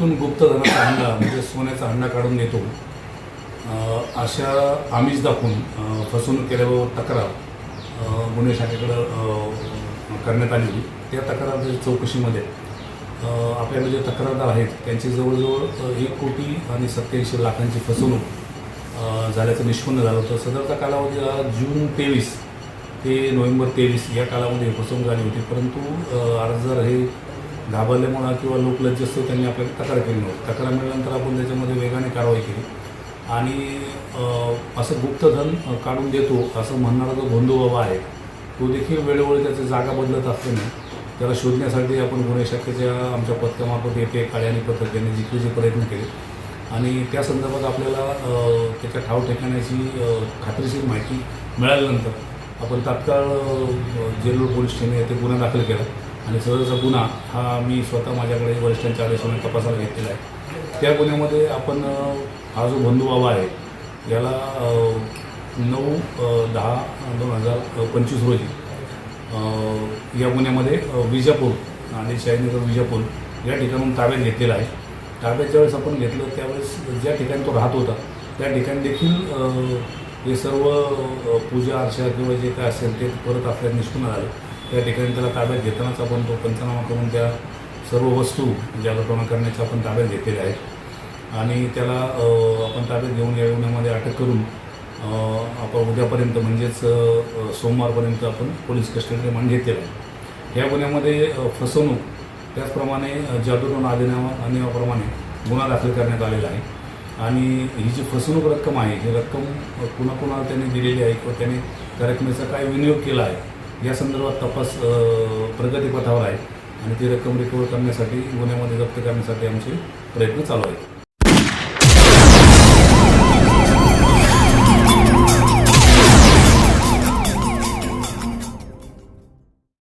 म्हणजे सोन्याचा हंडा काढून नेतो अशा आमिष दाखवून फसवणूक केल्याबाबत तक्रार गुन्हे शाखेकडं करण्यात आली होती त्या तक्रार चौकशीमध्ये आपल्याकडे जे तक्रारदार आहेत त्यांची जवळजवळ एक कोटी आणि सत्याऐंशी लाखांची फसवणूक झाल्याचं निष्पन्न झालं होतं. सदरचा कालावधी हा जून तेवीस ते नोव्हेंबर तेवीस या कालामध्ये फसवणूक झाली होती. परंतु अर्जदार हे घाबरल्यामुळं किंवा लोकलज्जस्थ त्यांनी आपल्याला तक्रार केली नव्हती. तक्रार मिळाल्यानंतर आपण त्याच्यामध्ये वेगाने कारवाई केली. आणि असं गुप्तधन काढून देतो असं म्हणणारा जो बंधू बाबा आहे तो देखील वेळोवेळी त्याची जागा बदलत असल्याने त्याला शोधण्यासाठी आपण गुन्हे शाखेच्या आमच्या पथकामार्फत येते काळे आणि पथक यांनी जिंकण्याचे प्रयत्न केले. आणि त्या संदर्भात आपल्याला त्याच्या ठाव ठिकाण्याची खात्रीशीर माहिती मिळाल्यानंतर आपण तात्काळ जेलूर पोलीस स्टेशन येथे गुन्हा दाखल केला. आणि सदरचा गुन्हा हा मी स्वतः माझ्याकडे वरिष्ठांच्या आदेशाने तपासाला घेतलेला आहे. त्या गुन्ह्यामध्ये आपण हा जो बंधू बाबा आहे याला नऊ दहा दोन हजार पंचवीस रोजी या गुन्ह्यामध्ये विजापूर आणि शाहीनगर विजापूर या ठिकाणून ताब्यात घेतलेला आहे. ताब्याच्या वेळेस आपण घेतलं त्यावेळेस ज्या ठिकाणी तो राहत होता त्या ठिकाणी देखील हे सर्व पूजा अर्चा किंवा जे काय असेल ते परत आपल्याला निष्पन्न झालं. त्या ठिकाणी त्याला ताब्यात घेतानाच आपण तो पंचनामा करून त्या सर्व वस्तू ज्या घटना करण्याच्या आपण ताब्यात घेतलेल्या आहेत. आणि त्याला आपण ताब्यात घेऊन या गुन्ह्यामध्ये अटक करून आपण उद्यापर्यंत म्हणजेच सोमवारपर्यंत आपण पोलीस कस्टडी रिमांड घेतलेला आहे. या गुन्ह्यामध्ये फसवणूक त्याचप्रमाणे जादूटोन जादूटोण अधिनियमा गुन्हा दाखल करण्यात आलेला आहे. आणि ही जी फसवणूक रक्कम आहे ही रक्कम कुणाकुणाला त्यांनी दिलेली आहे किंवा त्याने त्या रकमेचा काय विनियोग केला आहे या संदर्भात तपास प्रगतीपथावर आहे आणि ती रक्कम रिकवर करण्यासाठी गुन्ह्यामध्ये जप्त करण्यासाठी आमचे प्रयत्न चालू आहेत.